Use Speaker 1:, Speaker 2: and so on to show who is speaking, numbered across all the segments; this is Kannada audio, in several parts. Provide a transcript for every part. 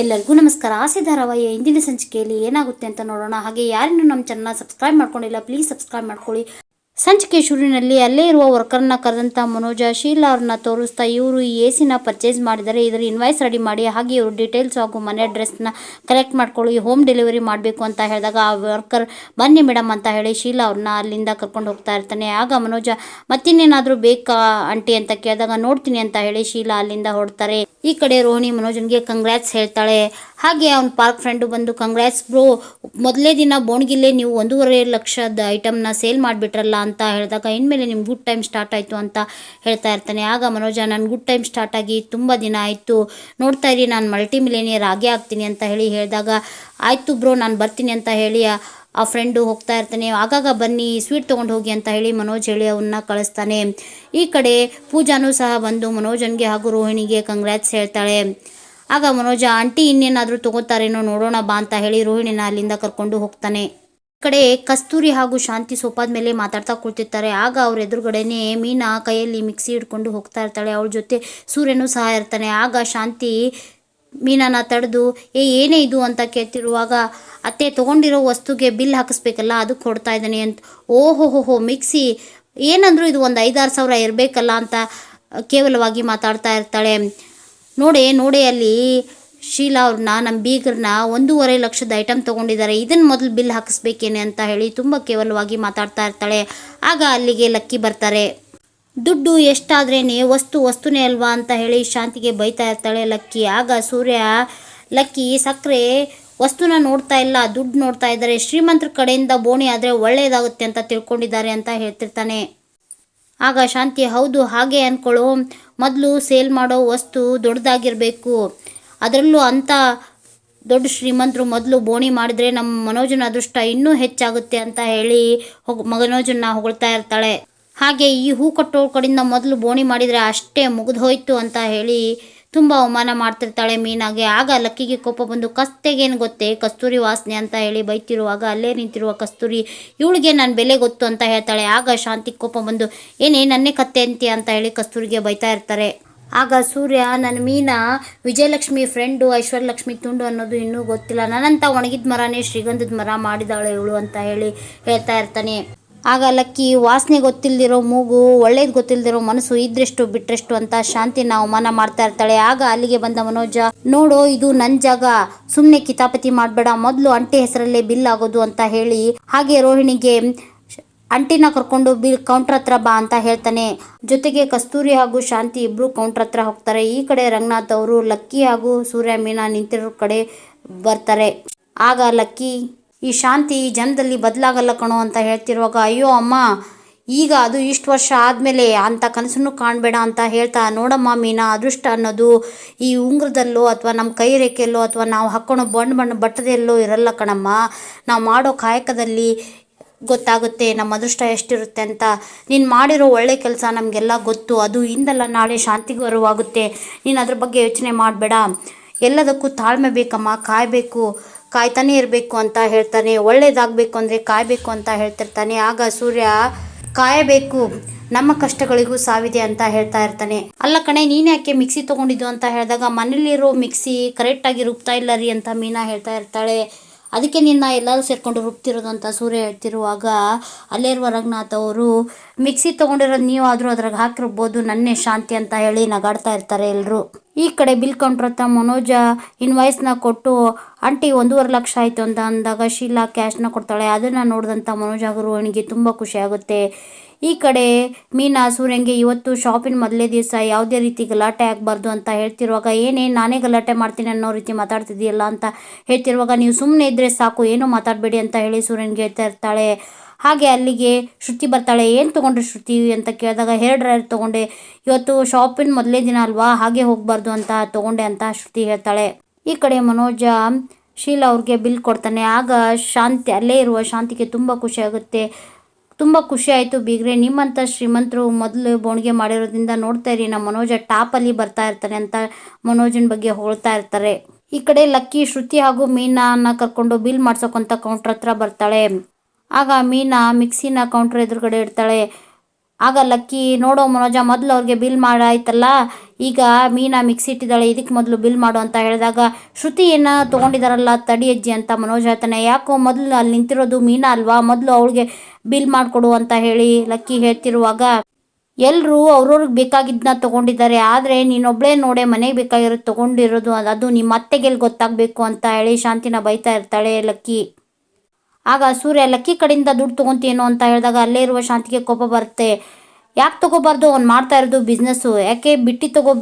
Speaker 1: ಎಲ್ಲರಿಗೂ ನಮಸ್ಕಾರ. ಆಸೆ ಧಾರಾವಾಹಿಯ ಇಂದಿನ ಸಂಚಿಕೆಯಲ್ಲಿ ಏನಾಗುತ್ತೆ ಅಂತ ನೋಡೋಣ. ಹಾಗೆ ಯಾರನ್ನು ನಮ್ಮ ಚಾನಲ್ನ ಸಬ್ಸ್ಕ್ರೈಬ್ ಮಾಡ್ಕೊಂಡಿಲ್ಲ ಪ್ಲೀಸ್ ಸಬ್ಸ್ಕ್ರೈಬ್ ಮಾಡ್ಕೊಳ್ಳಿ. ಸಂಚಿಕೆ ಶುರುವಿನಲ್ಲಿ ಅಲ್ಲೇ ಇರುವ ವರ್ಕರ್ನ ಕರೆದಂಥ ಮನೋಜ, ಶೀಲಾ ಅವ್ರನ್ನ ತೋರಿಸ್ತಾ ಇವರು ಈ ಎ ಸಿನ ಪರ್ಚೇಸ್ ಮಾಡಿದರೆ ಇದರ ಇನ್ವಾಯ್ಸ್ ರೆಡಿ ಮಾಡಿ ಹಾಗೆ ಇವರು ಡೀಟೇಲ್ಸ್ ಹಾಗೂ ಮನೆ ಅಡ್ರೆಸ್ನ ಕಲೆಕ್ಟ್ ಮಾಡ್ಕೊಳ್ಳಿ ಹೋಮ್ ಡೆಲಿವರಿ ಮಾಡಬೇಕು ಅಂತ ಹೇಳಿದಾಗ ಆ ವರ್ಕರ್ ಬನ್ನಿ ಮೇಡಮ್ ಅಂತ ಹೇಳಿ ಶೀಲಾ ಅವ್ರನ್ನ ಅಲ್ಲಿಂದ ಕರ್ಕೊಂಡು ಹೋಗ್ತಾ ಇರ್ತಾನೆ. ಆಗ ಮನೋಜ, ಮತ್ತಿನ್ನೇನಾದರೂ ಬೇಕಾ ಆಂಟಿ ಅಂತ ಕೇಳಿದಾಗ ನೋಡ್ತೀನಿ ಅಂತ ಹೇಳಿ ಶೀಲಾ ಅಲ್ಲಿಂದ ಹೊರಡ್ತಾರೆ. ಈ ಕಡೆ ರೋಹಿಣಿ ಮನೋಜನ್ಗೆ ಕಂಗ್ರ್ಯಾಟ್ಸ್ ಹೇಳ್ತಾಳೆ. ಹಾಗೆ ಅವ್ನ ಪಾರ್ಕ್ ಫ್ರೆಂಡು ಬಂದು ಕಂಗ್ರ್ಯಾಟ್ಸ್ ಬ್ರೋ ಮೊದಲೇ ದಿನ ಬೋಣಗಿಲ್ಲೆ ನೀವು ಒಂದೂವರೆ ಲಕ್ಷದ ಐಟಮ್ನ ಸೇಲ್ ಮಾಡಿಬಿಟ್ರಲ್ಲ ಅಂತ ಹೇಳಿದಾಗ, ಇನ್ಮೇಲೆ ನಿಮ್ಮ ಗುಡ್ ಟೈಮ್ ಸ್ಟಾರ್ಟ್ ಆಯಿತು ಅಂತ ಹೇಳ್ತಾ ಇರ್ತಾನೆ. ಆಗ ಮನೋಜ ನನ್ನ ಗುಡ್ ಟೈಮ್ ಸ್ಟಾರ್ಟ್ ಆಗಿ ತುಂಬ ದಿನ ಆಯಿತು. ನೋಡ್ತಾ ಇರಿ, ನಾನು ಮಲ್ಟಿ ಮಿಲಿನಿಯರ್ ಆಗೇ ಆಗ್ತೀನಿ ಅಂತ ಹೇಳಿ ಹೇಳಿದಾಗ, ಆಯಿತು ಬ್ರೋ ನಾನು ಬರ್ತೀನಿ ಅಂತ ಹೇಳಿ ಆ- ಫ್ರೆಂಡು ಹೋಗ್ತಾ ಇರ್ತಾನೆ, ಆಗಾಗ ಬನ್ನಿ ಸ್ವೀಟ್ ತೊಗೊಂಡು ಹೋಗಿ ಅಂತ ಹೇಳಿ ಮನೋಜ್ ಹೇಳಿ ಅವನ್ನ ಕಳಿಸ್ತಾನೆ. ಈ ಕಡೆ ಪೂಜಾನೂ ಸಹ ಬಂದು ಮನೋಜನ್ಗೆ ಹಾಗೂ ರೋಹಿಣಿಗೆ ಕಂಗ್ರ್ಯಾಟ್ಸ್ ಹೇಳ್ತಾಳೆ. ಆಗ ಮನೋಜ, ಆಂಟಿ ಇನ್ನೇನಾದರೂ ತಗೋತಾರೇನೋ ನೋಡೋಣ ಬಾ ಅಂತ ಹೇಳಿ ರೋಹಿಣಿನ ಅಲ್ಲಿಂದ ಕರ್ಕೊಂಡು ಹೋಗ್ತಾನೆ. ಕಡೆ ಕಸ್ತೂರಿ ಹಾಗೂ ಶಾಂತಿ ಸೋಪಾದ ಮೇಲೆ ಮಾತಾಡ್ತಾ ಕೂತಿರ್ತಾರೆ. ಆಗ ಅವ್ರ ಎದುರುಗಡೆನೆ ಮೀನಾ ಕೈಯಲ್ಲಿ ಮಿಕ್ಸಿ ಹಿಡ್ಕೊಂಡು ಹೋಗ್ತಾ ಇರ್ತಾಳೆ. ಅವಳ ಜೊತೆ ಸೂರ್ಯನೂ ಸಹ ಇರ್ತಾನೆ. ಆಗ ಶಾಂತಿ ಮೀನಾನ ತಡೆದು, ಏ, ಏನೇ ಇದು? ಅಂತ ಕೇಳ್ತಿರುವಾಗ, ಅತ್ತೆ, ತೊಗೊಂಡಿರೋ ವಸ್ತುಗೆ ಬಿಲ್ ಹಾಕಿಸ್ಬೇಕಲ್ಲ, ಅದು ಕೊಡ್ತಾ ಇದ್ದಾನೆ ಅಂತ. ಓಹೋ, ಹೋ ಹೋ, ಮಿಕ್ಸಿ, ಏನಂದರೂ ಇದು ಒಂದು ಐದಾರು ಸಾವಿರ ಇರಬೇಕಲ್ಲ ಅಂತ ಕೇವಲವಾಗಿ ಮಾತಾಡ್ತಾ ಇರ್ತಾಳೆ. ನೋಡೆ ನೋಡೆ ಅಲ್ಲಿ ಶೀಲಾ ಅವ್ರನ್ನ ನಮ್ಮ ಬೀಗರನ್ನ ಒಂದೂವರೆ ಲಕ್ಷದ ಐಟಮ್ ತೊಗೊಂಡಿದ್ದಾರೆ. ಇದನ್ನು ಮೊದಲು ಬಿಲ್ ಹಾಕಿಸ್ಬೇಕೇನೆ ಅಂತ ಹೇಳಿ ತುಂಬ ಕೇವಲವಾಗಿ ಮಾತಾಡ್ತಾ ಇರ್ತಾಳೆ. ಆಗ ಅಲ್ಲಿಗೆ ಲಕ್ಕಿ ಬರ್ತಾರೆ. ದುಡ್ಡು ಎಷ್ಟಾದ್ರೇನೆ ವಸ್ತು ವಸ್ತುನೇ ಅಲ್ವಾ ಅಂತ ಹೇಳಿ ಶಾಂತಿಗೆ ಬೈತಾ ಇರ್ತಾಳೆ ಲಕ್ಕಿ. ಆಗ ಸೂರ್ಯ, ಲಕ್ಕಿ ಸಕ್ಕರೆ ವಸ್ತುನ ನೋಡ್ತಾ ಇಲ್ಲ, ದುಡ್ಡು ನೋಡ್ತಾ ಇದ್ದಾರೆ. ಶ್ರೀಮಂತರ ಕಡೆಯಿಂದ ಬೋಣಿ ಆದರೆ ಒಳ್ಳೆಯದಾಗುತ್ತೆ ಅಂತ ತಿಳ್ಕೊಂಡಿದ್ದಾರೆ ಅಂತ ಹೇಳ್ತಿರ್ತಾನೆ. ಆಗ ಶಾಂತಿ, ಹೌದು, ಹಾಗೆ ಅಂದ್ಕೊಳ್ಳೋ ಮೊದಲು ಸೇಲ್ ಮಾಡೋ ವಸ್ತು ದೊಡ್ಡದಾಗಿರಬೇಕು. ಅದರಲ್ಲೂ ಅಂಥ ದೊಡ್ಡ ಶ್ರೀಮಂತರು ಮೊದಲು ಬೋಣಿ ಮಾಡಿದರೆ ನಮ್ಮ ಮನೋಜನ ಅದೃಷ್ಟ ಇನ್ನೂ ಹೆಚ್ಚಾಗುತ್ತೆ ಅಂತ ಹೇಳಿ ಹೊಗ್ ಮನೋಜನ್ನ ಹೊಗಳ್ತಾ ಇರ್ತಾಳೆ. ಹಾಗೆ ಈ ಹೂ ಕಟ್ಟೋ ಕಡೆಯಿಂದ ಮೊದಲು ಬೋಣಿ ಮಾಡಿದರೆ ಅಷ್ಟೇ ಮುಗಿದು ಹೋಯ್ತು ಅಂತ ಹೇಳಿ ತುಂಬ ಅವಮಾನ ಮಾಡ್ತಿರ್ತಾಳೆ ಮೀನಾಗೆ. ಆಗ ಲಕ್ಕಿಗೆ ಕೋಪ ಬಂದು, ಕಸ್ತೆಗೇನು ಗೊತ್ತೇ, ಕಸ್ತೂರಿ ವಾಸನೆ ಅಂತ ಹೇಳಿ ಬೈತಿರುವಾಗ ಅಲ್ಲೇ ನಿಂತಿರುವ ಕಸ್ತೂರಿ, ಇವಳಿಗೆ ನಾನು ಬೆಲೆ ಗೊತ್ತು ಅಂತ ಹೇಳ್ತಾಳೆ. ಆಗ ಶಾಂತಿ ಕೋಪ ಬಂದು, ಏನೇ, ನನ್ನೇ ಕತ್ತೆ ಅಂತೀಯ ಅಂತ ಹೇಳಿ ಕಸ್ತೂರಿಗೆ ಬೈತಾ ಇರ್ತಾರೆ. ಆಗ ಸೂರ್ಯ ನನ್ನ ಮೀನಾ, ವಿಜಯಲಕ್ಷ್ಮಿ ಫ್ರೆಂಡು, ಐಶ್ವರ್ಯಲಕ್ಷ್ಮಿ ತುಂಡು ಅನ್ನೋದು ಇನ್ನೂ ಗೊತ್ತಿಲ್ಲ. ನನ್ನಂತ ಒಣಗಿದ ಮರನೇ ಶ್ರೀಗಂಧದ ಮರ ಮಾಡಿದಾಳೆ ಇವಳು ಅಂತ ಹೇಳಿ ಹೇಳ್ತಾ ಇರ್ತಾನೆ. ಆಗ ಲಕ್ಕಿ, ವಾಸನೆ ಗೊತ್ತಿಲ್ದಿರೋ ಮೂಗು, ಒಳ್ಳೇದು ಗೊತ್ತಿಲ್ದಿರೋ ಮನಸ್ಸು ಇದ್ರೆಷ್ಟು ಬಿಟ್ರೆಷ್ಟು ಅಂತ ಶಾಂತಿನ ಅವಮಾನ ಮಾಡ್ತಾ ಇರ್ತಾಳೆ. ಆಗ ಅಲ್ಲಿಗೆ ಬಂದ ಮನೋಜ, ನೋಡು ಇದು ನನ್ ಜಾಗ ಸುಮ್ಮನೆ ಕಿತಾಪತಿ ಮಾಡಬೇಡ, ಮೊದಲು ಅಂಟಿ ಹೆಸರಲ್ಲೇ ಬಿಲ್ ಆಗೋದು ಅಂತ ಹೇಳಿ ಹಾಗೆ ರೋಹಿಣಿಗೆ, ಅಂಟಿನ ಕರ್ಕೊಂಡು ಬಿಲ್ ಕೌಂಟರ್ ಹತ್ರ ಬಾ ಅಂತ ಹೇಳ್ತಾನೆ. ಜೊತೆಗೆ ಕಸ್ತೂರಿ ಹಾಗೂ ಶಾಂತಿ ಇಬ್ರು ಕೌಂಟರ್ ಹತ್ರ ಹೋಗ್ತಾರೆ. ಈ ಕಡೆ ರಂಗನಾಥ್ ಅವರು ಲಕ್ಕಿ ಹಾಗೂ ಸೂರ್ಯ, ಮೀನಾ ನಿಂತಿರೋ ಕಡೆ ಬರ್ತಾರೆ. ಆಗ ಲಕ್ಕಿ ಈ ಶಾಂತಿ ಈ ಜನದಲ್ಲಿ ಬದಲಾಗಲ್ಲ ಕಣೋ ಅಂತ ಹೇಳ್ತಿರುವಾಗ, ಅಯ್ಯೋ ಅಮ್ಮ, ಈಗ ಅದು ಇಷ್ಟು ವರ್ಷ ಆದಮೇಲೆ ಅಂಥ ಕನಸನ್ನು ಕಾಣಬೇಡ ಅಂತ ಹೇಳ್ತಾ, ನೋಡಮ್ಮ ಮೀನಾ, ಅದೃಷ್ಟ ಅನ್ನೋದು ಈ ಉಂಗುರದಲ್ಲೋ ಅಥವಾ ನಮ್ಮ ಕೈ ರೇಖೆಯಲ್ಲೋ ಅಥವಾ ನಾವು ಹಾಕ್ಕೊಳೋ ಬಣ್ಣ ಬಣ್ಣ ಬಟ್ಟದೆಲ್ಲೋ ಇರಲ್ಲ ಕಣಮ್ಮ. ನಾವು ಮಾಡೋ ಕಾಯಕದಲ್ಲಿ ಗೊತ್ತಾಗುತ್ತೆ ನಮ್ಮ ಅದೃಷ್ಟ ಎಷ್ಟಿರುತ್ತೆ ಅಂತ. ನೀನು ಮಾಡಿರೋ ಒಳ್ಳೆ ಕೆಲಸ ನಮಗೆಲ್ಲ ಗೊತ್ತು. ಅದು ಇಂದಲ್ಲ ನಾಳೆ ಶಾಂತಿಗೆ ಬರುವಾಗುತ್ತೆ ನೀನು ಅದ್ರ ಬಗ್ಗೆ ಯೋಚನೆ ಮಾಡಬೇಡ. ಎಲ್ಲದಕ್ಕೂ ತಾಳ್ಮೆ ಬೇಕಮ್ಮ, ಕಾಯಬೇಕು. ಕಾಯ್ತಾನೆ ಇರಬೇಕು ಅಂತ ಹೇಳ್ತಾನೆ, ಒಳ್ಳೇದಾಗಬೇಕು ಅಂದರೆ ಕಾಯಬೇಕು ಅಂತ ಹೇಳ್ತಿರ್ತಾನೆ. ಆಗ ಸೂರ್ಯ, ಕಾಯಬೇಕು, ನಮ್ಮ ಕಷ್ಟಗಳಿಗೂ ಸಾವಿದೆ ಅಂತ ಹೇಳ್ತಾ ಇರ್ತಾನೆ. ಅಲ್ಲ ಕಣೆ, ನೀನು ಯಾಕೆ ಮಿಕ್ಸಿ ತೊಗೊಂಡಿದ್ದು ಅಂತ ಹೇಳಿದಾಗ, ಮನೇಲಿರೋ ಮಿಕ್ಸಿ ಕರೆಕ್ಟಾಗಿ ರುಬ್ತಾ ಇಲ್ಲ ರೀ ಅಂತ ಮೀನಾ ಹೇಳ್ತಾ ಇರ್ತಾಳೆ. ಅದಕ್ಕೆ ನಿನ್ನ ಎಲ್ಲರೂ ಸೇರ್ಕೊಂಡು ರುಬ್ತಿರೋದು ಅಂತ ಸೂರ್ಯ ಹೇಳ್ತಿರುವಾಗ, ಅಲ್ಲಿರುವ ರಂಗನಾಥ್ ಅವರು, ಮಿಕ್ಸಿ ತೊಗೊಂಡಿರೋದು ನೀವಾದರೂ ಅದ್ರಾಗ ಹಾಕಿರ್ಬೋದು ನನ್ನೇ ಶಾಂತಿ ಅಂತ ಹೇಳಿ ನಗಾಡ್ತಾ ಇರ್ತಾರೆ ಎಲ್ಲರೂ ಈ ಕಡೆ ಬಿಲ್ ಕೌಂಟ್ರ್ ಹತ್ರ ಮನೋಜ ಇನ್ವಾಯ್ಸ್ನ ಕೊಟ್ಟು, ಆಂಟಿ, ಒಂದೂವರೆ ಲಕ್ಷ ಆಯಿತು ಅಂತ ಅಂದಾಗ ಶೀಲಾ ಕ್ಯಾಶ್ನ ಕೊಡ್ತಾಳೆ. ಅದನ್ನು ನೋಡಿದಂಥ ಮನೋಜ ಅವರು ಅವನಿಗೆ ತುಂಬ ಖುಷಿಯಾಗುತ್ತೆ ಈ ಕಡೆ ಮೀನಾ ಸೂರ್ಯಂಗೆ, ಇವತ್ತು ಶಾಪಿನ ಮೊದಲೇ ದಿವಸ ಯಾವುದೇ ರೀತಿ ಗಲಾಟೆ ಆಗಬಾರ್ದು ಅಂತ ಹೇಳ್ತಿರುವಾಗ, ಏನೇ, ನಾನೇ ಗಲಾಟೆ ಮಾಡ್ತೀನಿ ಅನ್ನೋ ರೀತಿ ಮಾತಾಡ್ತಿದ್ದೀಯಲ್ಲ ಅಂತ ಹೇಳ್ತಿರುವಾಗ, ನೀವು ಸುಮ್ಮನೆ ಇದ್ದರೆ ಸಾಕು, ಏನೂ ಮಾತಾಡಬೇಡಿ ಅಂತ ಹೇಳಿ ಸೂರ್ಯನ್ಗೆ ಹೇಳ್ತಾ ಇರ್ತಾಳೆ ಹಾಗೆ ಅಲ್ಲಿಗೆ ಶ್ರುತಿ ಬರ್ತಾಳೆ, ಏನು ತೊಗೊಂಡ್ರೆ ಶ್ರುತಿ? ಅಂತ ಕೇಳಿದಾಗ ಹೇರ್ ಡ್ರೈಯರ್ ತೊಗೊಂಡೆ. ಇವತ್ತು ಶಾಪಿನ ಮೊದಲೇ ದಿನ ಅಲ್ವಾ? ಹಾಗೆ ಹೋಗಬಾರ್ದು ಅಂತ ತೊಗೊಂಡೆ ಅಂತ ಶ್ರುತಿ ಹೇಳ್ತಾಳೆ. ಈ ಕಡೆ ಮನೋಜ, ಶೀಲಾ ಅವ್ರಿಗೆ ಬಿಲ್ ಕೊಡ್ತಾನೆ. ಆಗ ಶಾಂತಿ, ಅಲ್ಲೇ ಇರುವ ಶಾಂತಿಗೆ ತುಂಬ ಖುಷಿ ಆಗುತ್ತೆ. ತುಂಬ ಖುಷಿ ಆಯಿತು ಬೀಗ್ರೆ. ನಿಮ್ಮಂಥ ಶ್ರೀಮಂತರು ಮೊದಲು ಬೋಣಿಗೆ ಮಾಡಿರೋದ್ರಿಂದ ನೋಡ್ತಾ ಇರಿ. ನಮ್ಮ ಮನೋಜ ಟಾಪಲ್ಲಿ ಬರ್ತಾ ಇರ್ತಾನೆ ಅಂತ ಮನೋಜನ ಬಗ್ಗೆ ಹೊಳ್ತಾ ಇರ್ತಾರೆ. ಈ ಕಡೆ ಲಕ್ಕಿ, ಶ್ರುತಿ ಹಾಗೂ ಮೀನಾನ ಕರ್ಕೊಂಡು ಬಿಲ್ ಮಾಡ್ಸೋಕ್ಕಂತ ಕೌಂಟ್ರ್ ಹತ್ರ ಬರ್ತಾಳೆ. ಆಗ ಮೀನಾ ಮಿಕ್ಸಿನ ಕೌಂಟರ್ ಎದುರುಗಡೆ ಇಡ್ತಾಳೆ. ಆಗ ಲಕ್ಕಿ, ನೋಡೋ ಮನೋಜ, ಮೊದಲು ಅವ್ರಿಗೆ ಬಿಲ್ ಮಾಡಾಯ್ತಲ್ಲ, ಈಗ ಮೀನಾ ಮಿಕ್ಸಿ ಇಟ್ಟಿದ್ದಾಳೆ, ಇದಕ್ಕೆ ಮೊದಲು ಬಿಲ್ ಮಾಡು ಅಂತ ಹೇಳಿದಾಗ ಶ್ರುತಿಯನ್ನ ತೊಗೊಂಡಿದ್ದಾರಲ್ಲ ತಡಿ ಅಜ್ಜಿ ಅಂತ ಮನೋಜ ಹೇಳ್ತಾನೆ. ಯಾಕೋ ಮೊದಲು ಅಲ್ಲಿ ನಿಂತಿರೋದು ಮೀನಾ ಅಲ್ವಾ, ಮೊದಲು ಅವಳಿಗೆ ಬಿಲ್ ಮಾಡಿಕೊಡು ಅಂತ ಹೇಳಿ ಲಕ್ಕಿ ಹೇಳ್ತಿರುವಾಗ ಎಲ್ಲರೂ ಅವ್ರವ್ರಿಗೆ ಬೇಕಾಗಿದ್ದನ್ನ ತೊಗೊಂಡಿದ್ದಾರೆ, ಆದರೆ ನೀನೊಬ್ಬಳೇ ನೋಡೆ ಮನೆಗೆ ಬೇಕಾಗಿರೋದು ತೊಗೊಂಡಿರೋದು, ಅದು ನಿಮ್ಮ ಅತ್ತೆಗೆಲ್ಲಿ ಗೊತ್ತಾಗಬೇಕು ಅಂತ ಹೇಳಿ ಶಾಂತಿನ ಬೈತಾ ಇರ್ತಾಳೆ ಲಕ್ಕಿ. ಆಗ ಸೂರ್ಯ, ಲಕ್ಕಿ ಕಡೆಯಿಂದ ದುಡ್ಡು ತಗೊಂತೀನೋ ಅಂತ ಹೇಳಿದಾಗ ಅಲ್ಲೇ ಇರುವ ಶಾಂತಿಗೆ ಕೋಪ ಬರುತ್ತೆ. ಯಾಕೆ ತಗೋಬಾರ್ದು? ಅವ್ನು ಮಾಡ್ತಾ ಇರೋದು ಬಿಸ್ನೆಸ್ಸು ಯಾಕೆ ಬಿಟ್ಟಿ ತಗೋ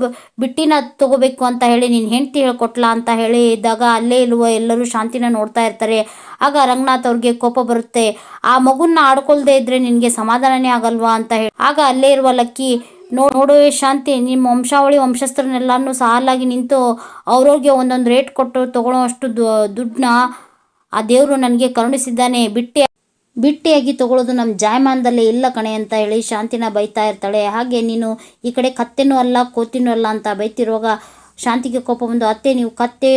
Speaker 1: ಬಿಟ್ಟಿನ ತಗೋಬೇಕು ಅಂತ ಹೇಳಿ ನೀನು ಹೆಂಡ್ತಿ ಹೇಳ್ಕೊಟ್ಲಾ ಅಂತ ಹೇಳಿ ಇದ್ದಾಗ ಅಲ್ಲೇ ಇರುವ ಎಲ್ಲರೂ ಶಾಂತಿನ ನೋಡ್ತಾ ಇರ್ತಾರೆ. ಆಗ ರಂಗನಾಥ್ ಅವ್ರಿಗೆ ಕೋಪ ಬರುತ್ತೆ. ಆ ಮಗುನ ಆಡ್ಕೊಳ್ದೇ ಇದ್ರೆ ನಿನಗೆ ಸಮಾಧಾನನೇ ಆಗಲ್ವಾ ಅಂತ ಹೇಳಿ. ಆಗ ಅಲ್ಲೇ ಇರುವ ಲಕ್ಕಿ ನೋಡು ಶಾಂತಿ, ನಿಮ್ಮ ವಂಶಾವಳಿ ವಂಶಸ್ಥರನ್ನೆಲ್ಲನೂ ಸಾಲಾಗಿ ನಿಂತು ಅವ್ರವ್ರಿಗೆ ಒಂದೊಂದು ರೇಟ್ ಕೊಟ್ಟು ತೊಗೊಳ್ಳೋ ಅಷ್ಟು ದುಡ್ಡನ್ನ ಆ ದೇವರು ನನಗೆ ಕರುಣಿಸಿದ್ದಾನೆ, ಬಿಟ್ಟೆ ಬಿಟ್ಟಿಯಾಗಿ ತಗೊಳ್ಳೋದು ನಮ್ಮ ಜಾಯಮಾನದಲ್ಲೇ ಇಲ್ಲ ಕಣೆ ಅಂತ ಹೇಳಿ ಶಾಂತಿನ ಬೈತಾ ಇರ್ತಾಳೆ. ಹಾಗೆ ನೀನು ಈ ಕಡೆ ಕತ್ತೆನೂ ಅಲ್ಲ, ಕೋತಿನೂ ಅಲ್ಲ ಅಂತ ಬೈತಿರುವಾಗ ಶಾಂತಿಗೆ ಕೋಪ ಬಂದು, ಅತ್ತೆ, ನೀವು ಕತ್ತೆ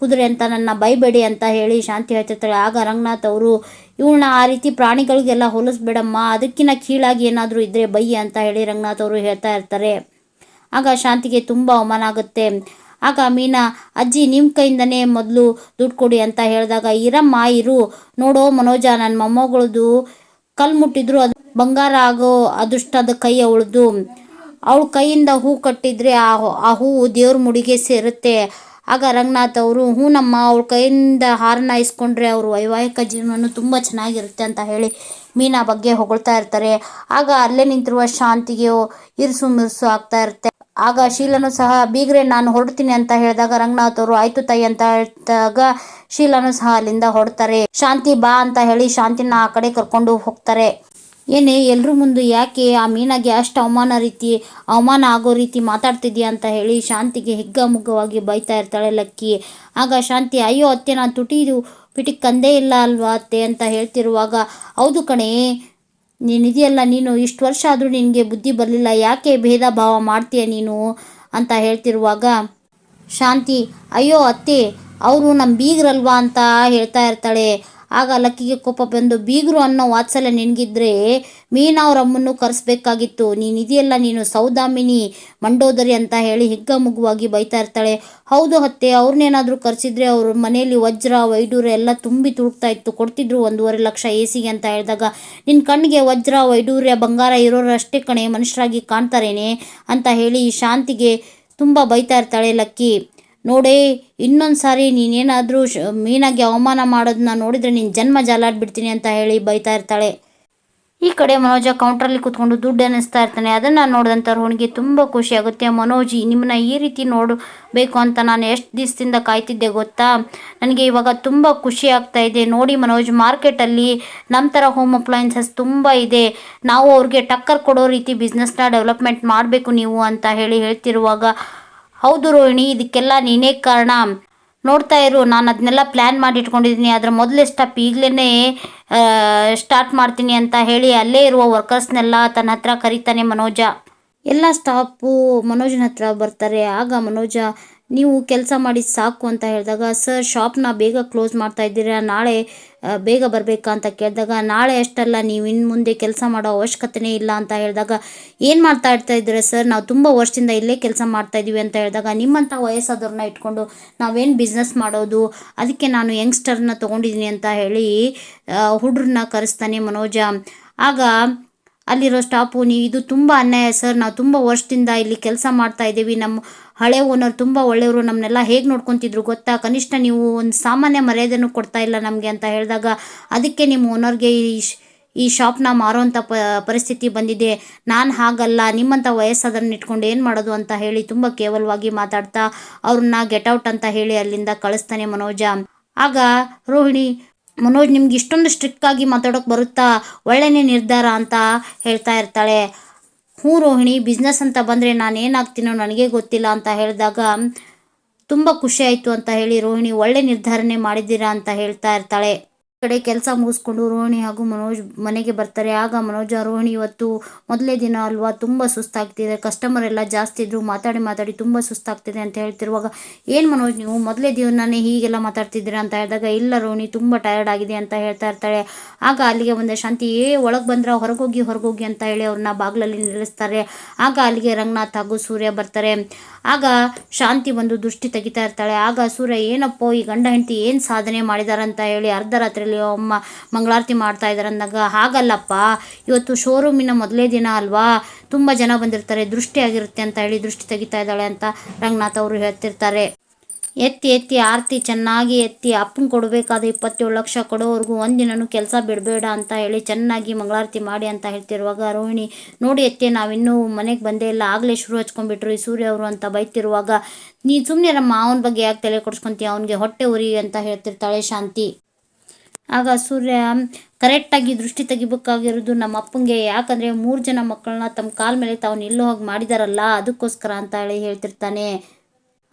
Speaker 1: ಕುದುರೆ ಅಂತ ನನ್ನ ಬೈಬೇಡಿ ಅಂತ ಹೇಳಿ ಶಾಂತಿ ಹೇಳ್ತಿರ್ತಾಳೆ. ಆಗ ರಂಗನಾಥ್ ಅವರು, ಇವಳನ್ನ ಆ ರೀತಿ ಪ್ರಾಣಿಗಳಿಗೆಲ್ಲ ಹೋಲಿಸ್ಬೇಡಮ್ಮ ಅದಕ್ಕಿಂತ ಕೀಳಾಗಿ ಏನಾದರೂ ಇದ್ದರೆ ಬೈ ಅಂತ ಹೇಳಿ ರಂಗನಾಥ್ ಅವರು ಹೇಳ್ತಾ ಇರ್ತಾರೆ. ಆಗ ಶಾಂತಿಗೆ ತುಂಬ ಅವಮಾನ ಆಗುತ್ತೆ. ಆಗ ಮೀನಾ ಅಜ್ಜಿ ನಿಮ್ಮ ಕೈಯಿಂದನೇ ಮೊದಲು ದುಡ್ಡು ಕೊಡಿ ಅಂತ ಹೇಳಿದಾಗ, ಇರಮ್ಮ, ಇರು. ನೋಡೋ ಮನೋಜ ನನ್ನ ಮೊಮ್ಮಗಳದು ಕಲ್ಲು ಮುಟ್ಟಿದ್ರು, ಅದು ಬಂಗಾರ ಆಗೋ ಅದೃಷ್ಟದ ಕೈ ಅವಳದು ಅವಳ ಕೈಯಿಂದ ಹೂ ಕಟ್ಟಿದ್ರೆ ಆ ಆ ಹೂವು ದೇವ್ರ ಮುಡಿಗೆ ಸೇರುತ್ತೆ. ಆಗ ರಂಗನಾಥ್ ಅವರು, ಹೂನಮ್ಮ, ಅವಳ ಕೈಯಿಂದ ಹಾರನ ಇಸ್ಕೊಂಡ್ರೆ ಅವರು ವೈವಾಹಿಕ ಜೀವನ ತುಂಬ ಚೆನ್ನಾಗಿರುತ್ತೆ ಅಂತ ಹೇಳಿ ಮೀನಾ ಬಗ್ಗೆ ಹೊಗಳ್ತಾ ಇರ್ತಾರೆ. ಆಗ ಅಲ್ಲೇ ನಿಂತಿರುವ ಶಾಂತಿಗೆ ಇರಿಸು ಮಿರ್ಸು ಆಗ್ತಾ ಇರುತ್ತೆ. ಆಗ ಶೀಲನು ಸಹ, ಬೀಗ್ರೆ ನಾನು ಹೊರಡ್ತೀನಿ ಅಂತ ಹೇಳಿದಾಗ ರಂಗನಾಥ್ ಅವರು, ಆಯ್ತು ತಾಯಿ ಅಂತ ಹೇಳಿದಾಗ ಶೀಲನು ಸಹ ಅಲ್ಲಿಂದ ಹೊಡ್ತಾರೆ ಶಾಂತಿ ಬಾ ಅಂತ ಹೇಳಿ ಶಾಂತಿನ ಆ ಕಡೆ ಕರ್ಕೊಂಡು ಹೋಗ್ತಾರೆ. ಏನೇ, ಎಲ್ರ ಮುಂದೆ ಯಾಕೆ ಆ ಮೀನಾಗೆ ಅಷ್ಟು ಅವಮಾನ ರೀತಿ, ಅವಮಾನ ಆಗೋ ರೀತಿ ಮಾತಾಡ್ತಿದ್ಯಾ ಅಂತ ಹೇಳಿ ಶಾಂತಿಗೆ ಹಿಗ್ಗಮುಗ್ಗವಾಗಿ ಬೈತಾ ಇರ್ತಾಳೆ ಲಕ್ಕಿ. ಆಗ ಶಾಂತಿ, ಅಯ್ಯೋ ಅತ್ತೆ, ನಾನು ತುಟಿದು, ಪಿಟಿಕ್ ಕಂದೇ ಇಲ್ಲ ಅಲ್ವಾ ಅತ್ತೆ? ಅಂತ ಹೇಳ್ತಿರುವಾಗ, ಹೌದು ಕಣೆ ನೀನಿದೆಯಲ್ಲ ನೀನು ಇಷ್ಟು ವರ್ಷ ಆದರೂ ನಿನಗೆ ಬುದ್ಧಿ ಬರಲಿಲ್ಲ, ಯಾಕೆ ಭೇದ ಭಾವ ಮಾಡ್ತೀಯ ನೀನು? ಅಂತ ಹೇಳ್ತಿರುವಾಗ, ಶಾಂತಿ, ಅಯ್ಯೋ ಅತ್ತೆ, ಅವರು ನಮ್ಮ ಬೀಗರಲ್ವಾ ಅಂತ ಹೇಳ್ತಾ ಇರ್ತಾಳೆ. ಆಗ ಲಕ್ಕಿಗೆ ಕೋಪ ಬಂದು, ಬೀಗರು ಅನ್ನೋ ವಾತ್ಸಲ್ಯ ನಿನಗಿದ್ರೆ ಮೀನ ಅವ್ರ ಅಮ್ಮನ್ನು ಕರೆಸ್ಬೇಕಾಗಿತ್ತು. ನೀನು ಇದೆಯಲ್ಲ ನೀನು ಸೌದಾಮಿನಿ ಮಂಡೋದರಿ ಅಂತ ಹೇಳಿ ಹಿಗ್ಗಮುಗ್ಗವಾಗಿ ಬೈತಾ ಇರ್ತಾಳೆ. ಹೌದು ಹತ್ತೆ ಅವ್ರನ್ನೇನಾದರೂ ಕರೆಸಿದ್ರೆ ಅವ್ರ ಮನೆಯಲ್ಲಿ ವಜ್ರ, ವೈಡೂರ ಎಲ್ಲ ತುಂಬಿ ತುಳುಕ್ತಾ ಇತ್ತು. ಕೊಡ್ತಿದ್ರು ಒಂದೂವರೆ ಲಕ್ಷ ಎ ಸಿಗೆ ಅಂತ ಹೇಳಿದಾಗ ನಿನ್ನ ಕಣ್ಣಿಗೆ ವಜ್ರ, ವೈಡೂರ್ಯ, ಬಂಗಾರ ಇರೋರು ಅಷ್ಟೇ ಕಣೆ, ಮನುಷ್ಯರಾಗಿ ಕಾಣ್ತಾರೇನೆ? ಅಂತ ಹೇಳಿ ಶಾಂತಿಗೆ ತುಂಬ ಬೈತಾ ಇರ್ತಾಳೆ ಲಕ್ಕಿ. ನೋಡೇ, ಇನ್ನೊಂದು ಸಾರಿ ನೀನೇನಾದರೂ ಶ, ಮೀನಾಗಿ ಅವಮಾನ ಮಾಡೋದನ್ನ ನೋಡಿದರೆ ನೀನು ಜನ್ಮ ಜಾಲಾಡ್ಬಿಡ್ತೀನಿ ಅಂತ ಹೇಳಿ ಬೈತಾ ಇರ್ತಾಳೆ. ಈ ಕಡೆ ಮನೋಜ ಕೌಂಟ್ರಲ್ಲಿ ಕೂತ್ಕೊಂಡು ದುಡ್ಡು ಅನ್ನಿಸ್ತಾ ಇರ್ತಾನೆ. ಅದನ್ನು ನೋಡಿದಂಥ ಅವ್ನಿಗೆ ತುಂಬ ಖುಷಿ ಆಗುತ್ತೆ. ಮನೋಜ್ ನಿಮ್ಮನ್ನ ಈ ರೀತಿ ನೋಡಬೇಕು ಅಂತ ನಾನು ಎಷ್ಟು ದಿವಸದಿಂದ ಕಾಯ್ತಿದ್ದೆ ಗೊತ್ತಾ? ನನಗೆ ಇವಾಗ ತುಂಬ ಖುಷಿ ಆಗ್ತಾ ಇದೆ. ನೋಡಿ ಮನೋಜ್ ಮಾರ್ಕೆಟಲ್ಲಿ ನಮ್ಮ ಥರ ಹೋಮ್ ಅಪ್ಲಯನ್ಸಸ್ ತುಂಬ ಇದೆ. ನಾವು ಅವ್ರಿಗೆ ಟಕ್ಕರ್ ಕೊಡೋ ರೀತಿ ಬಿಸ್ನೆಸ್ನ ಡೆವಲಪ್ಮೆಂಟ್ ಮಾಡಬೇಕು ನೀವು ಅಂತ ಹೇಳಿ ಹೇಳ್ತಿರುವಾಗ ಹೌದು ರೋಹಿಣಿ, ಇದಕ್ಕೆಲ್ಲ ನೀನೇ ಕಾರಣ. ನೋಡ್ತಾ ಇರು, ನಾನು ಅದನ್ನೆಲ್ಲ ಪ್ಲ್ಯಾನ್ ಮಾಡಿ ಇಟ್ಕೊಂಡಿದ್ದೀನಿ ಅದರ ಮೊದಲೇ ಸ್ಟೆಪ್ ಈಗಲೇ ಸ್ಟಾರ್ಟ್ ಮಾಡ್ತೀನಿ ಅಂತ ಹೇಳಿ ಅಲ್ಲೇ ಇರುವ ವರ್ಕರ್ಸ್ನೆಲ್ಲ ತನ್ನ ಹತ್ರ ಕರೀತಾನೆ ಮನೋಜ. ಎಲ್ಲ ಸ್ಟಾಪು ಮನೋಜನ ಹತ್ರ ಬರ್ತಾರೆ. ಆಗ ಮನೋಜ ನೀವು ಕೆಲಸ ಮಾಡಿ ಸಾಕು ಅಂತ ಹೇಳಿದಾಗ, ಸರ್, ಶಾಪ್ನ ಬೇಗ ಕ್ಲೋಸ್ ಮಾಡ್ತಾ ಇದ್ದೀರಾ, ನಾಳೆ ಬೇಗ ಬರಬೇಕಾ? ಅಂತ ಕೇಳಿದಾಗ, ನಾಳೆ ಅಷ್ಟಲ್ಲ, ನೀವು ಇನ್ನು ಮುಂದೆ ಕೆಲಸ ಮಾಡೋ ಅವಶ್ಯಕತೆನೇ ಇಲ್ಲ, ಅಂತ ಹೇಳಿದಾಗ, ಏನು ಮಾಡ್ತಾ ಇರ್ತಾ ಇದ್ದೀರಾ, ಸರ್? ನಾವು ತುಂಬ ವರ್ಷದಿಂದ ಇಲ್ಲೇ ಕೆಲಸ ಮಾಡ್ತಾ ಇದ್ದೀವಿ, ಅಂತ ಹೇಳಿದಾಗ, ನಿಮ್ಮಂಥ ವಯಸ್ಸಾದವ್ರನ್ನ ಇಟ್ಕೊಂಡು, ನಾವೇನು ಬಿಸ್ನೆಸ್ ಮಾಡೋದು? ಅದಕ್ಕೆ ನಾನು ಯಂಗ್ಸ್ಟರ್ನ ತೊಗೊಂಡಿದ್ದೀನಿ, ಅಂತ ಹೇಳಿ ಹುಡ್ರನ್ನ ಕರೆಸ್ತಾನೆ ಮನೋಜ. ಆಗ ಅಲ್ಲಿರೋ ಸ್ಟಾಪು ನೀವು ಇದು ತುಂಬ ಅನ್ಯಾಯ ಸರ್. ನಾವು ತುಂಬ ವರ್ಷದಿಂದ ಇಲ್ಲಿ ಕೆಲಸ ಮಾಡ್ತಾ ಇದ್ದೀವಿ. ನಮ್ಮ ಹಳೆ ಓನರ್ ತುಂಬ ಒಳ್ಳೆಯವರು. ನಮ್ಮನ್ನೆಲ್ಲ ಹೇಗೆ ನೋಡ್ಕೊತಿದ್ರು ಗೊತ್ತಾ? ಕನಿಷ್ಠ ನೀವು ಒಂದು ಸಾಮಾನ್ಯ ಮರ್ಯಾದೆನು ಕೊಡ್ತಾ ಇಲ್ಲ ನಮಗೆ ಅಂತ ಹೇಳಿದಾಗ ಅದಕ್ಕೆ ನಿಮ್ಮ ಓನರ್ಗೆ ಈ ಈ ಶಾಪ್ನ ಮಾರುವಂಥ ಪ, ಪರಿಸ್ಥಿತಿ ಬಂದಿದೆ. ನಾನು ಹಾಗಲ್ಲ. ನಿಮ್ಮಂಥ ವಯಸ್ಸಾದ್ರನ್ನ ಇಟ್ಕೊಂಡು ಏನು ಮಾಡೋದು ಅಂತ ಹೇಳಿ ತುಂಬ ಕೇವಲವಾಗಿ ಮಾತಾಡ್ತಾ ಅವ್ರನ್ನ ಔಟ್ ಅಂತ ಹೇಳಿ ಅಲ್ಲಿಂದ ಕಳಿಸ್ತಾನೆ ಮನೋಜ. ಆಗ ರೋಹಿಣಿ ಮನೋಜ್ ನಿಮ್ಗೆ ಇಷ್ಟೊಂದು ಸ್ಟ್ರಿಕ್ಟಾಗಿ ಮಾತಾಡೋಕೆ ಬರುತ್ತಾ? ಒಳ್ಳೆಯ ನಿರ್ಧಾರ ಅಂತ ಹೇಳ್ತಾ ಇರ್ತಾಳೆ. ಹ್ಞೂ ರೋಹಿಣಿ ಬಿಸ್ನೆಸ್ ಅಂತ ಬಂದರೆ ನಾನು ಏನಾಗ್ತೀನೋ ನನಗೆ ಗೊತ್ತಿಲ್ಲ ಅಂತ ಹೇಳಿದಾಗ, ತುಂಬ ಖುಷಿ ಆಯಿತು ಅಂತ ಹೇಳಿ ರೋಹಿಣಿ ಒಳ್ಳೆ ನಿರ್ಧಾರನೇ ಮಾಡಿದ್ದೀರಾ ಅಂತ ಹೇಳ್ತಾ ಇರ್ತಾಳೆ. ಕಡೆ ಕೆಲಸ ಮುಗಿಸ್ಕೊಂಡು ರೋಹಿಣಿ ಹಾಗೂ ಮನೋಜ್ ಮನೆಗೆ ಬರ್ತಾರೆ. ಆಗ ಮನೋಜ, ರೋಹಿಣಿ ಇವತ್ತು ಮೊದಲೇ ದಿನ ಅಲ್ವಾ? ತುಂಬ ಸುಸ್ತಾಗ್ತಿದೆ. ಕಸ್ಟಮರ್ ಎಲ್ಲ ಜಾಸ್ತಿ ಇದ್ರು ಮಾತಾಡಿ ಮಾತಾಡಿ ತುಂಬ ಸುಸ್ತಾಗ್ತಿದೆ ಅಂತ ಹೇಳ್ತಿರುವಾಗ, ಏನು ಮನೋಜ್ ನೀವು? ಮೊದಲೇ ದಿನನೇ ಹೀಗೆಲ್ಲ ಮಾತಾಡ್ತಿದ್ದೀರಾ? ಅಂತ ಹೇಳಿದಾಗ, ಇಲ್ಲ ರೋಹಿಣಿ, ತುಂಬ ಟಯರ್ಡ್ ಆಗಿದೆ ಅಂತ ಹೇಳ್ತಾ ಇರ್ತಾಳೆ. ಆಗ ಅಲ್ಲಿಗೆ ಒಂದೇ ಶಾಂತಿ, ಏ, ಒಳಗೆ ಬಂದ್ರೆ ಹೊರಗೋಗಿ ಹೊರಗೋಗಿ ಅಂತ ಹೇಳಿ ಅವ್ರನ್ನ ಬಾಗಿಲಲ್ಲಿ ನಿಲ್ಲಿಸ್ತಾರೆ. ಆಗ ಅಲ್ಲಿಗೆ ರಂಗನಾಥ್ ಹಾಗೂ ಸೂರ್ಯ ಬರ್ತಾರೆ. ಆಗ ಶಾಂತಿ ಬಂದು ದೃಷ್ಟಿ ತೆಗಿತಾ ಇರ್ತಾಳೆ. ಆಗ ಸೂರ್ಯ, ಏನಪ್ಪೋ, ಈ ಗಂಡ ಹೆಂಡತಿ ಏನು ಸಾಧನೆ ಮಾಡಿದಾರಂತ ಹೇಳಿ ಅರ್ಧ ಅಮ್ಮ, ಮಂಗಳಾರತಿ ಮಾಡ್ತಾ ಇದ್ದಾರೆ ಅಂದಾಗ, ಹಾಗಲ್ಲಪ್ಪ, ಇವತ್ತು ಶೋರೂಮಿನ ಮೊದಲೇ ದಿನ ಅಲ್ವಾ? ತುಂಬ ಜನ ಬಂದಿರ್ತಾರೆ, ದೃಷ್ಟಿ ಆಗಿರುತ್ತೆ ಅಂತ ಹೇಳಿ ದೃಷ್ಟಿ ತೆಗಿತಾ ಇದ್ದಾಳೆ ಅಂತ ರಂಗನಾಥ್ ಅವರು ಹೇಳ್ತಿರ್ತಾರೆ. ಎತ್ತಿ ಎತ್ತಿ, ಆರತಿ ಚೆನ್ನಾಗಿ ಎತ್ತಿ, ಅಪ್ಪನ ಕೊಡಬೇಕಾದ ಇಪ್ಪತ್ತೇಳು ಲಕ್ಷ ಕೊಡೋವರೆಗೂ ಒಂದಿನೂ ಕೆಲಸ ಬಿಡಬೇಡ ಅಂತ ಹೇಳಿ ಚೆನ್ನಾಗಿ ಮಂಗಳಾರತಿ ಮಾಡಿ ಅಂತ ಹೇಳ್ತಿರುವಾಗ ರೋಹಿಣಿ, ನೋಡಿ ಎತ್ತಿ, ನಾವಿನ್ನೂ ಮನೆಗೆ ಬಂದೇ ಇಲ್ಲ, ಆಗಲೇ ಶುರು ಹಚ್ಕೊಂಡ್ಬಿಟ್ರು ಈ ಸೂರ್ಯ ಅವರು ಅಂತ ಬೈತಿರುವಾಗ ನೀನು ಸುಮ್ಮನೆ ನಮ್ಮ ಅವನ ಬಗ್ಗೆ ಯಾಕೆ ತಲೆ ಕೊಡ್ಸ್ಕೊಂತೀಯ, ಅವನಿಗೆ ಹೊಟ್ಟೆ ಉರಿ ಅಂತ ಹೇಳ್ತಿರ್ತಾಳೆ ಶಾಂತಿ. ಆಗ ಸೂರ್ಯ ಕರೆಕ್ಟಾಗಿ ದೃಷ್ಟಿ ತೆಗಿಬೇಕಾಗಿರೋದು ನಮ್ಮ ಅಪ್ಪಂಗೆ ಯಾಕಂದರೆ ಮೂರು ಜನ ಮಕ್ಕಳನ್ನ ತಮ್ಮ ಕಾಲ ಮೇಲೆ ತಾವು ನಿಲ್ಲೋ ಹೋಗಿ ಮಾಡಿದಾರಲ್ಲ, ಅದಕ್ಕೋಸ್ಕರ ಅಂತ ಹೇಳಿ ಹೇಳ್ತಿರ್ತಾನೆ.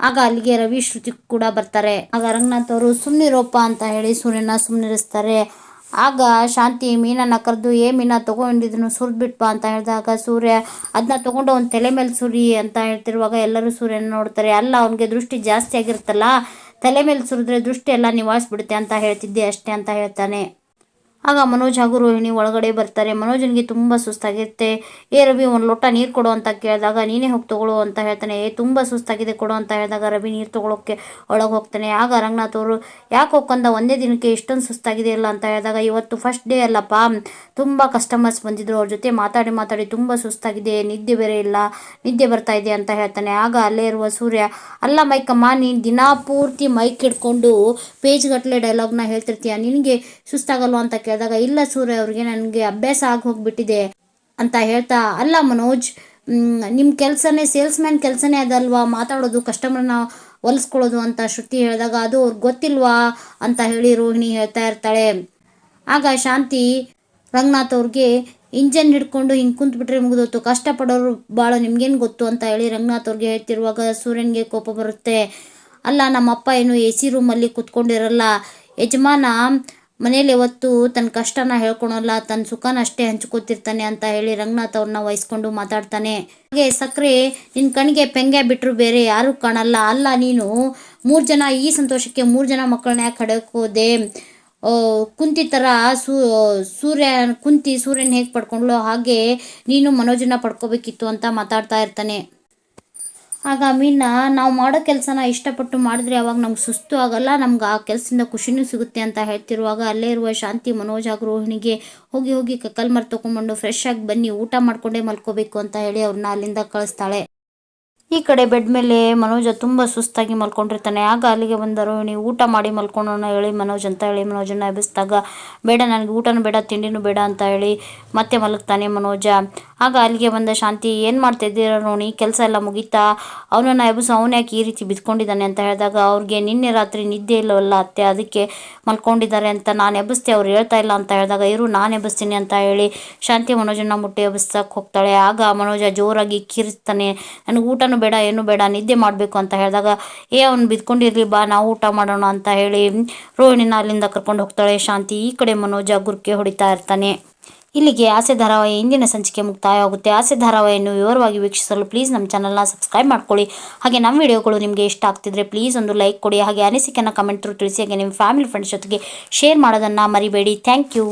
Speaker 1: ಆಗ ಅಲ್ಲಿಗೆ ರವಿ, ಶ್ರುತಿ ಕೂಡ ಬರ್ತಾರೆ. ಆಗ ರಂಗನಾಥ್ ಅವರು ಸುಮ್ಮನಿರೋಪ ಅಂತ ಹೇಳಿ ಸೂರ್ಯನ ಸುಮ್ಮನಿರಿಸ್ತಾರೆ ಆಗ ಶಾಂತಿ ಮೀನನ್ನ ಕರೆದು, ಏ ಮೀನ ತೊಗೊಂಡಿದ್ದನ್ನು ಸುರಿದ್ಬಿಟ್ಪ ಅಂತ ಹೇಳಿದಾಗ ಸೂರ್ಯ ಅದನ್ನ ತಗೊಂಡು ಅವ್ನ ತಲೆ ಮೇಲೆ ಸುರಿ ಅಂತ ಹೇಳ್ತಿರುವಾಗ ಎಲ್ಲರೂ ಸೂರ್ಯನ ನೋಡ್ತಾರೆ. ಅಲ್ಲ, ಅವನಿಗೆ ದೃಷ್ಟಿ ಜಾಸ್ತಿ ಆಗಿರುತ್ತಲ್ಲ. ತಲೆ ಮೇಲೆ ಸುರಿದ್ರೆ ದೃಷ್ಟಿ ಎಲ್ಲ ನಿವಾಯಿಸ್ಬಿಡುತ್ತೆ ಅಂತ ಹೇಳ್ತಿದ್ದೆ ಅಷ್ಟೇ ಅಂತ ಹೇಳ್ತಾನೆ. ಆಗ ಮನೋಜ್ ಹಾಗೂ ರೋಹಿಣಿ ಒಳಗಡೆ ಬರ್ತಾರೆ. ಮನೋಜನಿಗೆ ತುಂಬ ಸುಸ್ತಾಗಿರುತ್ತೆ. ಏ ರವಿ, ಒಂದು ಲೋಟ ನೀರು ಕೊಡು ಅಂತ ಕೇಳಿದಾಗ, ನೀನೇ ಹೋಗಿ ತಗೊಳ್ಳೋ ಅಂತ ಹೇಳ್ತಾನೆ. ಏ, ತುಂಬ ಸುಸ್ತಾಗಿದೆ ಕೊಡು ಅಂತ ಹೇಳಿದಾಗ, ರವಿ ನೀರು ತೊಗೊಳೋಕ್ಕೆ ಒಳಗೆ ಹೋಗ್ತಾನೆ. ಆಗ ರಂಗನಾಥ್ ಅವರು, ಯಾಕೆ ಹೋಗ್ಕಂದ ಒಂದೇ ದಿನಕ್ಕೆ ಇಷ್ಟೊಂದು ಸುಸ್ತಾಗಿದೆ ಇಲ್ಲ ಅಂತ ಹೇಳಿದಾಗ, ಇವತ್ತು ಫಸ್ಟ್ ಡೇ ಅಲ್ಲಪ್ಪ. ತುಂಬ ಕಸ್ಟಮರ್ಸ್ ಬಂದಿದ್ರು ಅವ್ರ ಜೊತೆ ಮಾತಾಡಿ ಮಾತಾಡಿ ತುಂಬ ಸುಸ್ತಾಗಿದೆ. ನಿದ್ದೆ ಬೇರೆ ಇಲ್ಲ. ನಿದ್ದೆ ಬರ್ತಾ ಇದೆ ಅಂತ ಹೇಳ್ತಾನೆ. ಆಗ ಅಲ್ಲೇ ಇರುವ ಸೂರ್ಯ, ಅಲ್ಲ ಮೈಕಮ್ಮ, ನೀನು ದಿನಾ ಪೂರ್ತಿ ಮೈಕ್ ಹಿಡ್ಕೊಂಡು ಪೇಜ್ ಗಟ್ಟಲೆ ಡೈಲಾಗ್ನ ಹೇಳ್ತಿರ್ತೀಯ? ನಿನಗೆ ಸುಸ್ತಾಗಲ್ವ? ಅಂತ ಕೇಳಿದಾಗ, ಇಲ್ಲ ಸೂರ್ಯ ಅವ್ರಿಗೆ ನನಗೆ ಅಭ್ಯಾಸ ಆಗಿ ಹೋಗ್ಬಿಟ್ಟಿದೆ ಅಂತ ಹೇಳ್ತಾ, ಅಲ್ಲ ಮನೋಜ್ ನಿಮ್ಮ ಕೆಲಸನೇ ಸೇಲ್ಸ್ ಮ್ಯಾನ್ ಕೆಲಸನೇ ಅದಲ್ವಾ? ಮಾತಾಡೋದು, ಕಸ್ಟಮರ್ನ ಹೊಲಿಸ್ಕೊಳ್ಳೋದು ಅಂತ ಶ್ರುತಿ ಹೇಳಿದಾಗ, ಅದು ಅವ್ರಿಗೆ ಗೊತ್ತಿಲ್ವಾ? ಅಂತ ಹೇಳಿ ರೋಹಿಣಿ ಹೇಳ್ತಾ ಇರ್ತಾಳೆ. ಆಗ ಶಾಂತಿ ರಂಗನಾಥ್ ಅವ್ರಿಗೆ, ಇಂಜನ್ ಹಿಡ್ಕೊಂಡು ಹಿಂಗೆ ಕುಂತ್ಬಿಟ್ರೆ ಮುಗಿದೋತು ಕಷ್ಟಪಡೋರು ಭಾಳ ನಿಮ್ಗೇನು ಗೊತ್ತು? ಅಂತ ಹೇಳಿ ರಂಗನಾಥ್ ಅವ್ರಿಗೆ ಹೇಳ್ತಿರುವಾಗ ಸೂರ್ಯನಿಗೆ ಕೋಪ ಬರುತ್ತೆ. ಅಲ್ಲ, ನಮ್ಮಪ್ಪ ಏನು ಎ ಸಿ ರೂಮಲ್ಲಿ ಕುತ್ಕೊಂಡಿರಲ್ಲ. ಯಜಮಾನ ಮನೇಲಿ ಯಾವತ್ತು ತನ್ನ ಕಷ್ಟನ ಹೇಳ್ಕೊಳಲ್ಲ, ತನ್ನ ಸುಖನ ಅಷ್ಟೇ ಹಂಚ್ಕೋತಿರ್ತಾನೆ ಅಂತ ಹೇಳಿ ರಂಗನಾಥ್ ಅವ್ರನ್ನ ವಹಿಸ್ಕೊಂಡು ಮಾತಾಡ್ತಾನೆ. ಹಾಗೆ ಸಕ್ಕರೆ ನಿನ್ನ ಕಣ್ಣಿಗೆ ಪೆಂಗೆ ಬಿಟ್ಟರು ಬೇರೆ ಯಾರು ಕಾಣಲ್ಲ. ಅಲ್ಲ, ನೀನು ಮೂರು ಜನ ಈ ಸಂತೋಷಕ್ಕೆ ಮೂರು ಜನ ಮಕ್ಕಳನ್ನ ಯಾಕೆ ಕುಂತಿ ಥರ ಸೂ ಸೂರ್ಯ, ಕುಂತಿ ಸೂರ್ಯನ ಹೇಗೆ ಪಡ್ಕೊಂಡ್ಲೋ ಹಾಗೆ ನೀನು ಮನೋಜನ ಪಡ್ಕೋಬೇಕಿತ್ತು ಅಂತ ಮಾತಾಡ್ತಾ ಇರ್ತಾನೆ. ಆಗ ಮೀನ ನಾವು ಮಾಡೋ ಕೆಲಸನ ಇಷ್ಟಪಟ್ಟು ಮಾಡಿದ್ರೆ ಅವಾಗ ನಮ್ಗೆ ಸುಸ್ತು ಆಗಲ್ಲ, ನಮ್ಗೆ ಆ ಕೆಲಸದಿಂದ ಖುಷಿನೂ ಸಿಗುತ್ತೆ ಅಂತ ಹೇಳ್ತಿರುವಾಗ ಅಲ್ಲೇ ಇರುವ ಶಾಂತಿ ಮನೋಜ್ ಗೃಹಿಣಿಗೆ ಹೋಗಿ ಹೋಗಿ ಕಕ್ಕಲ್ ತೊಗೊಂಡ್ಬಂಡು ಫ್ರೆಶ್ ಆಗಿ ಬನ್ನಿ, ಊಟ ಮಾಡ್ಕೊಂಡೇ ಮಲ್ಕೋಬೇಕು ಅಂತ ಹೇಳಿ ಅವ್ರನ್ನ ಅಲ್ಲಿಂದ ಕಳಿಸ್ತಾಳೆ. ಈ ಕಡೆ ಬೆಡ್ ಮೇಲೆ ಮನೋಜ ತುಂಬ ಸುಸ್ತಾಗಿ ಮಲ್ಕೊಂಡಿರ್ತಾನೆ. ಆಗ ಅಲ್ಲಿಗೆ ಬಂದ ರೋಹಿಣಿ, ಊಟ ಮಾಡಿ ಮಲ್ಕೊಳ್ಳೋಣ ಹೇಳಿ ಮನೋಜ್ ಅಂತ ಹೇಳಿ ಮನೋಜನ್ನ ಎಬ್ಬಿಸಿದಾಗ, ಬೇಡ, ನನಗೆ ಊಟನೂ ಬೇಡ, ತಿಂಡಿನೂ ಬೇಡ ಅಂತ ಹೇಳಿ ಮತ್ತೆ ಮಲಗ್ತಾನೆ ಮನೋಜ. ಆಗ ಅಲ್ಲಿಗೆ ಬಂದ ಶಾಂತಿ, ಏನು ಮಾಡ್ತಿದ್ದೀರ ರೋಣಿ? ಕೆಲಸ ಎಲ್ಲ ಮುಗೀತಾ? ಅವನನ್ನು ಎಬ್ಬಿಸು, ಅವನು ಯಾಕೆ ಈ ರೀತಿ ಬಿದ್ಕೊಂಡಿದ್ದಾನೆ? ಅಂತ ಹೇಳಿದಾಗ, ಅವ್ರಿಗೆ ನಿನ್ನೆ ರಾತ್ರಿ ನಿದ್ದೆ ಇಲ್ಲವಲ್ಲ ಅತ್ತೆ, ಅದಕ್ಕೆ ಮಲ್ಕೊಂಡಿದ್ದಾರೆ ಅಂತ ನಾನು ಎಬ್ಬಿಸ್ತೆ ಅವ್ರು ಹೇಳ್ತಾ ಇಲ್ಲ ಅಂತ ಹೇಳಿದಾಗ, ಇರು, ನಾನು ಎಬ್ಬಿಸ್ತೀನಿ ಅಂತ ಹೇಳಿ ಶಾಂತಿ ಮನೋಜನ ಮುಟ್ಟಿ ಎಬ್ಬಿಸಕ್ಕೆ ಹೋಗ್ತಾಳೆ. ಆಗ ಮನೋಜ ಜೋರಾಗಿ ಕಿರಿಸ್ತಾನೆ ನನಗೆ ಊಟನೂ ಬೇಡ, ಏನು ಬೇಡ, ನಿದ್ದೆ ಮಾಡಬೇಕು ಅಂತ ಹೇಳಿದಾಗ, ಏ, ಅವ್ನು ಬಿದ್ಕೊಂಡಿರಲಿ ಬಾ, ನಾವು ಊಟ ಮಾಡೋಣ ಅಂತ ಹೇಳಿ ರೋಹಿಣಿನ ಅಲ್ಲಿಂದ ಕರ್ಕೊಂಡು ಹೋಗ್ತಾಳೆ. ಶಾಂತಿ ಈ ಕಡೆ ಮನೋಜ ಗುರ್ಕೆ ಹೊಡಿತಾ ಇರ್ತಾನೆ. ಇಲ್ಲಿಗೆ ಆಸೆ ಧಾರಾವಾಹಿ ಇಂದಿನ ಸಂಚಿಕೆ ಮುಕ್ತಾಯ ಆಗುತ್ತೆ ಆಸೆ ಧಾರಾವಾಹಿಯನ್ನು ವಿವರವಾಗಿ ವೀಕ್ಷಿಸಲು ಪ್ಲೀಸ್ ನಮ್ಮ ಚಾನಲ್ನ ಸಬ್ಸ್ಕ್ರೈಬ್ ಮಾಡ್ಕೊಳ್ಳಿ. ಹಾಗೆ ನಮ್ಮ ವಿಡಿಯೋಗಳು ನಿಮಗೆ ಇಷ್ಟ ಆಗ್ತಿದ್ರೆ ಪ್ಲೀಸ್ ಒಂದು ಲೈಕ್ ಕೊಡಿ. ಹಾಗೆ ಅನಿಸಿಕೆಯನ್ನು ಕಮೆಂಟ್ ಥ್ರೂ ತಿಳಿಸಿ ಹಾಗೆ ನಿಮ್ಮ ಫ್ಯಾಮಿಲಿ ಫ್ರೆಂಡ್ಸ್ ಜೊತೆಗೆ ಶೇರ್ ಮಾಡೋದನ್ನು ಮರಿಬೇಡಿ. Thank you